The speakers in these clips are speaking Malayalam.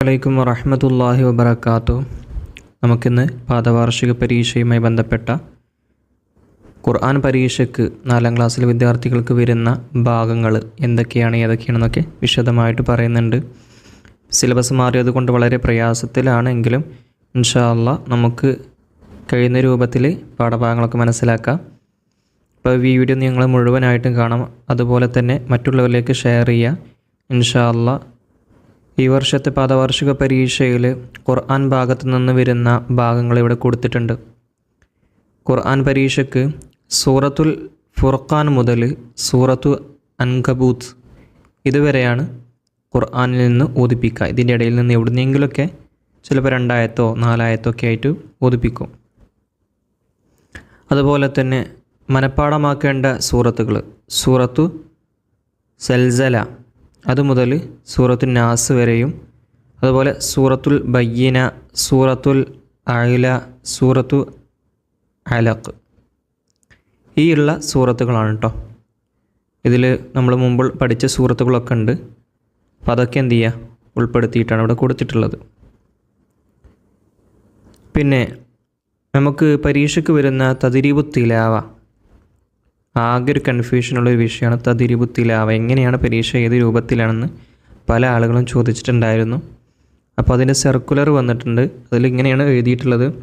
വലൈക്കും വറഹമത്തല്ലാഹി വബർക്കാത്തു നമുക്കിന്ന് പാദവാർഷിക പരീക്ഷയുമായി ബന്ധപ്പെട്ട ഖുർആൻ പരീക്ഷയ്ക്ക് നാലാം ക്ലാസ്സിലെ വിദ്യാർത്ഥികൾക്ക് വരുന്ന ഭാഗങ്ങൾ എന്തൊക്കെയാണ് ഏതൊക്കെയാണെന്നൊക്കെ വിശദമായിട്ട് പറയുന്നുണ്ട്. സിലബസ് മാറിയത് കൊണ്ട് വളരെ പ്രയാസത്തിലാണെങ്കിലും ഇൻഷാ ഇൻഷാല്ല നമുക്ക് കഴിയുന്ന രൂപത്തിൽ പാഠഭാഗങ്ങളൊക്കെ മനസ്സിലാക്കാം. അപ്പോൾ ഈ വീഡിയോ നിങ്ങൾ മുഴുവനായിട്ടും കാണാം. അതുപോലെ തന്നെ മറ്റുള്ളവരിലേക്ക് ഷെയർ ചെയ്യുക. ഇൻഷാല്ല ഈ വർഷത്തെ പാദവാർഷിക പരീക്ഷയിൽ ഖുർആൻ ഭാഗത്ത് നിന്ന് വരുന്ന ഭാഗങ്ങൾ ഇവിടെ കൊടുത്തിട്ടുണ്ട്. ഖുർആൻ പരീക്ഷയ്ക്ക് സൂറത്തുൽ ഫുർഖാൻ മുതൽ സൂറത്തു അൻകബൂത്ത് ഇതുവരെയാണ് ഖുർആനിൽ നിന്ന് ഓതിപ്പിക്കുക. ഇതിന്റെ ഇടയിൽ നിന്ന് എവിടുന്നെങ്കിലൊക്കെ ചിലപ്പോൾ രണ്ടായത്തോ നാലായത്തോ ഒക്കെ ആയിട്ട് ഓതിപ്പിക്കും. അതുപോലെ തന്നെ മനഃപ്പാടമാക്കേണ്ട സൂറത്തുകൾ. സൂറത്തു സൽസല അതുമുതൽ സൂറത്തുൽ നാസ് വരെയും അതുപോലെ സൂറത്തുൽ ബയ്യന സൂറത്തുൽ അയില സൂറത്തു അലക്ക് ഈ ഉള്ള സൂറത്തുകളാണ് കേട്ടോ ഇതിൽ നമ്മൾ മുമ്പ് പഠിച്ച സൂറത്തുകളൊക്കെ ഉണ്ട്. അപ്പോൾ അതൊക്കെ എന്ത് ചെയ്യുക ഉൾപ്പെടുത്തിയിട്ടാണ് ഇവിടെ കൊടുത്തിട്ടുള്ളത്. പിന്നെ നമുക്ക് പരീക്ഷയ്ക്ക് വരുന്ന തതിരീബു തിലാവ. ആകെ ഒരു കൺഫ്യൂഷനുള്ള ഒരു വിഷയമാണ് തതിരിബു തിലാവ എങ്ങനെയാണ് പരീക്ഷ ഏത് രൂപത്തിലാണെന്ന് പല ആളുകളും ചോദിച്ചിട്ടുണ്ടായിരുന്നു. അപ്പോൾ അതിന്റെ സർക്കുലർ വന്നിട്ടുണ്ട്. അതിൽ ഇങ്ങനെയാണ് എഴുതിയിട്ടുള്ളത്.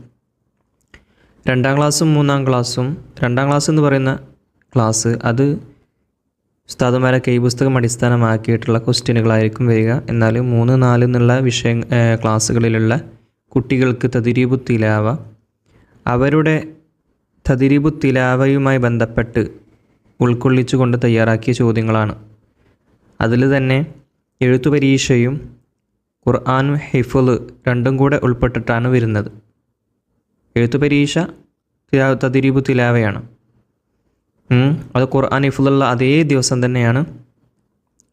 രണ്ടാം ക്ലാസ്സും മൂന്നാം ക്ലാസ്സും. രണ്ടാം ക്ലാസ് എന്ന് പറയുന്ന ക്ലാസ് അത് ഉസ്താദുമാരെ കൈ പുസ്തകം അടിസ്ഥാനമാക്കിയിട്ടുള്ള ക്വസ്റ്റ്യനുകളായിരിക്കും വരിക. എന്നാൽ മൂന്ന് നാല് എന്നുള്ള വിഷയ ക്ലാസ്സുകളിലുള്ള കുട്ടികൾക്ക് തതിരീബു തിലാവ അവരുടെ തതിരീപുത്തിലാവയുമായി തിലാവയുമായി ബന്ധപ്പെട്ട് ഉൾക്കൊള്ളിച്ചുകൊണ്ട് തയ്യാറാക്കിയ ചോദ്യങ്ങളാണ്. അതിൽ തന്നെ എഴുത്തു പരീക്ഷയും ഖുർആൻ ഹിഫുൽ രണ്ടും കൂടെ ഉൾപ്പെട്ടിട്ടാണ് വരുന്നത്. എഴുത്തു പരീക്ഷ തിലാ- തിലാവയാണ്. അത് ഖുർആൻ ഇഫുലുള്ള അതേ ദിവസം തന്നെയാണ്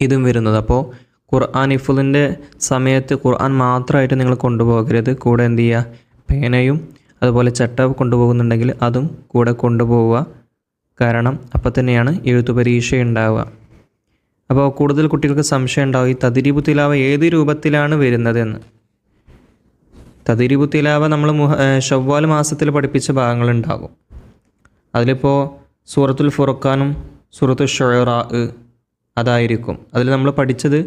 ഇതും വരുന്നത്. അപ്പോൾ ഖുർആൻ ഇഫുലിന്റെ സമയത്ത് ഖുർആൻ മാത്രമായിട്ട് നിങ്ങൾ കൊണ്ടുപോകരുത്. കൂടെ എന്ത് ചെയ്യുക? പേനയും അതുപോലെ ചട്ട കൊണ്ടുപോകുന്നുണ്ടെങ്കിൽ അതും കൂടെ കൊണ്ടുപോവുക. കാരണം അപ്പോൾ തന്നെയാണ് എഴുത്തു പരീക്ഷ ഉണ്ടാവുക അപ്പോൾ കൂടുതൽ കുട്ടികൾക്ക് സംശയം ഉണ്ടാവും ഈ തതിരിബു തിലാവ ഏത് രൂപത്തിലാണ് വരുന്നതെന്ന്. തതിരിബു തിലാവ നമ്മൾ മുഹ ഷവ്വാൽ മാസത്തിൽ പഠിപ്പിച്ച ഭാഗങ്ങളുണ്ടാകും. അതിലിപ്പോൾ സൂറത്തുൽ ഫുറക്കാനും സൂറത്തു ഷൊയറ അതായിരിക്കും. അതിൽ നമ്മൾ പഠിച്ചത്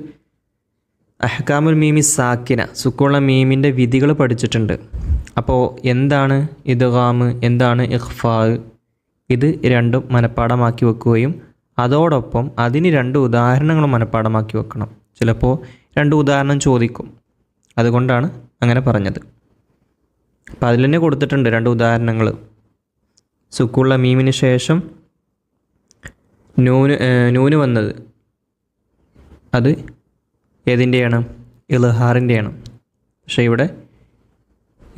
അഹ്കാമുൽ മീമി സാക്കിന സുക്കുള്ള മീമിന്റെ വിധികൾ പഠിച്ചിട്ടുണ്ട്. അപ്പോൾ എന്താണ് ഇദ്ഗാമ് എന്താണ് ഇഖ്ഫാ ഇത് രണ്ടും മനഃപ്പാടമാക്കി വെക്കുകയും അതോടൊപ്പം അതിന് രണ്ട് ഉദാഹരണങ്ങളും മനഃപ്പാടമാക്കി വെക്കണം. ചിലപ്പോൾ രണ്ട് ഉദാഹരണം ചോദിക്കും. അതുകൊണ്ടാണ് അങ്ങനെ പറഞ്ഞത്. അപ്പോൾ അതിൽ തന്നെ കൊടുത്തിട്ടുണ്ട് രണ്ട് ഉദാഹരണങ്ങൾ. സുക്കുള്ള മീമിന് ശേഷം നൂന് നൂന് വന്നത് അത് ഏതിന്റെയാണ് ഇളഹാറിന്റെയാണ് പക്ഷേ ഇവിടെ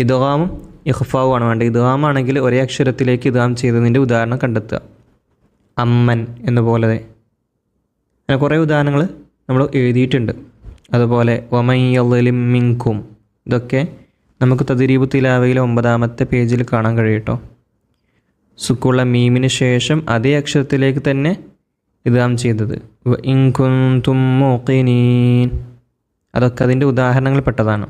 ഇദ്ഗാമും ഇഖ്ഫാവുമാണ് വേണ്ടത്. ആണെങ്കിൽ ഒരേ അക്ഷരത്തിലേക്ക് ഇദ്ഗാം ചെയ്തതിന്റെ ഉദാഹരണം കണ്ടെത്തുക. അമ്മൻ എന്ന പോലെ. അങ്ങനെ കുറേ ഉദാഹരണങ്ങൾ നമ്മൾ എഴുതിയിട്ടുണ്ട്. അതുപോലെ ഒമയ്യലിം മിങ്കും ഇതൊക്കെ നമുക്ക് തതിരീബു തിലാവയിലെ ഒമ്പതാമത്തെ പേജിൽ കാണാൻ കഴിയും കേട്ടോ സുക്കുള്ള മീമിന് ശേഷം അതേ അക്ഷരത്തിലേക്ക് തന്നെ ഇതാം ചെയ്തത്. വ ഇൻ മൂഖിനീൻ. അതൊക്കെ അതിന്റെ ഉദാഹരണങ്ങൾ പെട്ടതാണ്.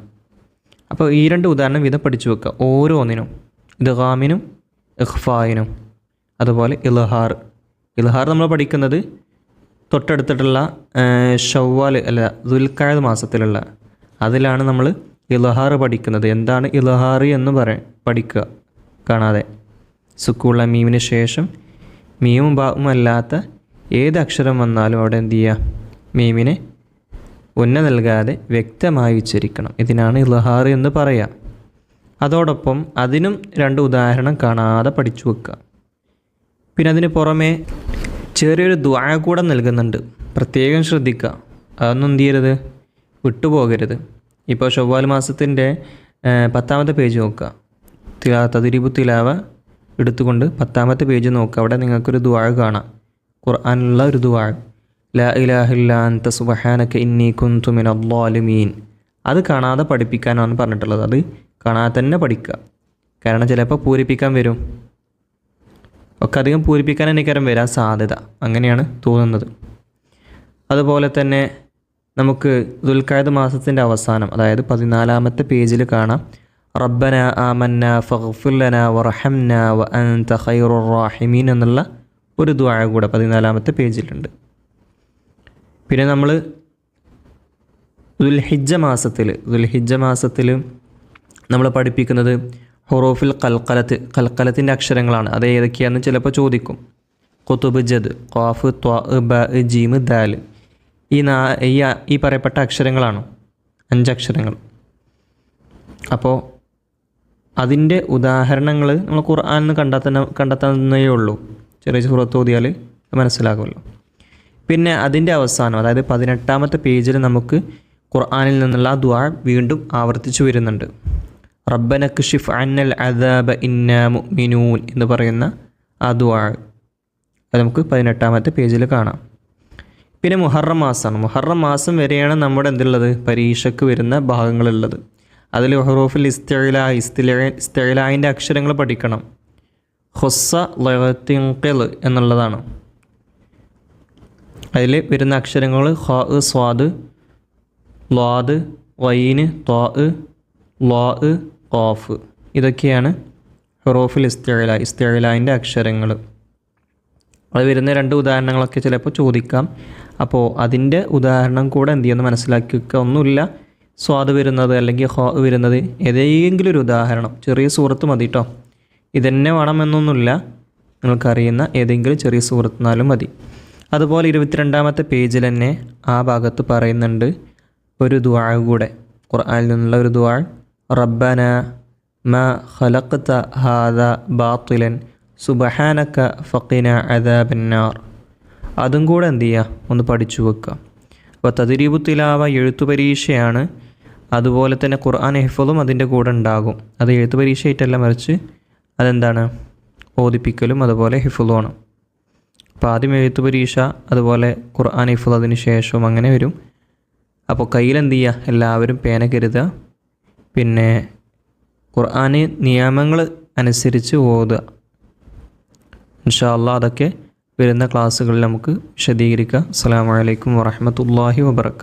അപ്പോൾ ഈ രണ്ട് ഉദാഹരണം വീതം പഠിച്ചു വെക്കുക. ഓരോന്നിനും ഇദ്ഗാമിനും ഇഹ്ഫായിനും അതുപോലെ ഇലഹാർ ഇലഹാർ നമ്മൾ പഠിക്കുന്നത് തൊട്ടടുത്തിട്ടുള്ള ഷവ്വാൽ അല്ല ദുൽഖായത് മാസത്തിലുള്ള. അതിലാണ് നമ്മൾ ഇലഹാർ പഠിക്കുന്നത്. എന്താണ് ഇലഹാർ എന്ന് പറ പഠിക്കുക. കാണാതെ. സുക്കുള്ള മീമിന് ശേഷം മീമും ബാവും അല്ലാത്ത ഏത് അക്ഷരം വന്നാലും അവിടെ എന്ത് ചെയ്യുക? മീമിനെ ഉന്ന നൽകാതെ വ്യക്തമായി ഉച്ചരിക്കണം. ഇതിനാണ് ഇലഹാർ എന്ന് പറയാം. അതോടൊപ്പം അതിനും രണ്ട് ഉദാഹരണം കാണാതെ പഠിച്ചു വെക്കുക പിന്നെ അതിന് പുറമേ ചെറിയൊരു ദ്വാ കൂടെ നൽകുന്നുണ്ട്. പ്രത്യേകം ശ്രദ്ധിക്കുക അതൊന്നും എന്ത് ചെയ്യരുത്? വിട്ടുപോകരുത്. ഇപ്പോൾ ചൊവ്വാൽ മാസത്തിന്റെ പത്താമത്തെ പേജ് നോക്കുക തിലാ തതിരിബു തിലാവ എടുത്തുകൊണ്ട് പത്താമത്തെ പേജ് നോക്കുക അവിടെ നിങ്ങൾക്കൊരു ദ്വാഴ് കാണാം. ഖുർആാനുള്ള ഒരു ദ്വാ ലാ ഇലാഹില്ല അന്ത സുബഹാനക ഇന്നി കുന്തു മിനദ്ദാലിമീൻ അത് കാണാതെ പഠിപ്പിക്കാനാണ് പറഞ്ഞിട്ടുള്ളത്. അത് കാണാതെ തന്നെ പഠിക്കുക. കാരണം ചിലപ്പോൾ പൂരിപ്പിക്കാൻ വരും. ഒക്കെ അധികം പൂരിപ്പിക്കാൻ എനിക്കരം വരാൻ സാധ്യത. അങ്ങനെയാണ് തോന്നുന്നത്. അതുപോലെ തന്നെ നമുക്ക് ദുൽഖായത് മാസത്തിന്റെ അവസാനം അതായത് പതിനാലാമത്തെ പേജിൽ കാണാം. റബ്ബന ആമന്ന ഫഗ്ഫുല്ലന വറഹംന വ അൻത ഖൈറുർ റാഹിമീൻ എന്നുള്ള ഒരു ദ്വാഴ കൂടെ പതിനാലാമത്തെ പേജിലുണ്ട്. പിന്നെ നമ്മൾ ദുൽഹിജ്ജ മാസത്തിൽ ദുൽഹിജ്ജ മാസത്തിൽ നമ്മൾ പഠിപ്പിക്കുന്നത് ഹൊറോഫിൽ കൽക്കലത്ത് കൽക്കലത്തിന്റെ അക്ഷരങ്ങളാണ്. അത് ഏതൊക്കെയാണെന്ന് ചിലപ്പോൾ ചോദിക്കും. കൊത്തുബ് ജദ് ഖാഫ് ത്വ ബ ജീമ് ദാൽ. ഈ നാ ഈ ഈ പറയപ്പെട്ട അക്ഷരങ്ങളാണ്. അഞ്ചക്ഷരങ്ങൾ. അപ്പോൾ അതിന്റെ ഉദാഹരണങ്ങൾ നമ്മൾ ഖുർആാനിൽ കണ്ടെത്തുന്ന കണ്ടെത്തുന്നേ ഉള്ളൂ. ചെറിയ സുഹൃത്ത് ഓതിയാൽ മനസ്സിലാകുമല്ലോ. പിന്നെ അതിന്റെ അവസാനം അതായത് പതിനെട്ടാമത്തെ പേജിൽ നമുക്ക് ഖുർആാനിൽ നിന്നുള്ള ദ്വാ വീണ്ടും ആവർത്തിച്ചു വരുന്നുണ്ട്. റബ്ബനക്ക് ഷിഫ് അന്നൽ അദാബ് ഇന്ന മുഅ്മിനൂൻ എന്ന് പറയുന്ന ആ ദ്വാ അത് നമുക്ക് പതിനെട്ടാമത്തെ പേജിൽ കാണാം. പിന്നെ മുഹറം മാസമാണ്. മുഹറം മാസം വരെയാണ് നമ്മുടെ എന്തുള്ളത്? പരീക്ഷയ്ക്ക് വരുന്ന ഭാഗങ്ങളുള്ളത്. അതിൽ ഹുറൂഫിൽ ഇസ്തല ഇസ്തില അക്ഷരങ്ങൾ പഠിക്കണം. ഹൊസ്സ ലത്തിങ്കിൾ എന്നുള്ളതാണ്. അതിൽ വരുന്ന അക്ഷരങ്ങൾ ഹ സ്വാദ് ലാദ് വൈന് ത്വാ ലാ ഓഫ് ഇതൊക്കെയാണ് ഹെറോഫിൽ ഇസ്തല ഇസ്തലായിന്റെ അക്ഷരങ്ങൾ. അത് വരുന്ന രണ്ട് ഉദാഹരണങ്ങളൊക്കെ ചിലപ്പോൾ ചോദിക്കാം. അപ്പോൾ അതിന്റെ ഉദാഹരണം കൂടെ എന്ത് ചെയ്യുമെന്ന് മനസ്സിലാക്കി ഒന്നുമില്ല. സ്വാദ് വരുന്നത് അല്ലെങ്കിൽ ഹോ വരുന്നത് ഏതെങ്കിലും ഒരു ഉദാഹരണം. ചെറിയ സുഹൃത്ത് മതി കേട്ടോ ഇതന്നെ വേണമെന്നൊന്നുമില്ല. നിങ്ങൾക്കറിയുന്ന ഏതെങ്കിലും ചെറിയ സുഹൃത്തിനാലും മതി. അതുപോലെ ഇരുപത്തിരണ്ടാമത്തെ പേജിൽ തന്നെ ആ ഭാഗത്ത് പറയുന്നുണ്ട് ഒരു ദുആ കൂടെ. ഖുർആനിൽ നിന്നുള്ള ഒരു ദുആ. റബ്ബന മ ഖലഖ്ത ഹാദ ബാത്തിലൻ സുബഹാനക്ക ഫക്കിന അദാബന്നാർ. അതും കൂടെ എന്ത് ചെയ്യുക ഒന്ന് പഠിച്ചു വെക്കുക അപ്പോൾ തതിരീബു തിലാവ എഴുത്തു പരീക്ഷയാണ്. അതുപോലെ തന്നെ ഖുർആൻ ഹിഫലും അതിന്റെ കൂടെ ഉണ്ടാകും. അത് എഴുത്തു പരീക്ഷയായിട്ടല്ല മറിച്ച് അതെന്താണ്? ഓദിപ്പിക്കലും അതുപോലെ ഹിഫലുമാണ് അപ്പോൾ ആദ്യം എഴുത്തു പരീക്ഷ അതുപോലെ ഖുർആൻ ഹിഫൽ അതിന് ശേഷവും അങ്ങനെ വരും. അപ്പോൾ കയ്യിൽ എന്ത് ചെയ്യുക എല്ലാവരും പേന കരുതുക. പിന്നെ ഖുർആൻ നിയമങ്ങൾ അനുസരിച്ച് ഓതുക. ഇൻഷാ അതൊക്കെ വരുന്ന ക്ലാസ്സുകളിൽ നമുക്ക് വിശദീകരിക്കാം. അസ്സാം വലൈക്കും വാഹമത്തല്ലാഹി വാബർക്കാത്തു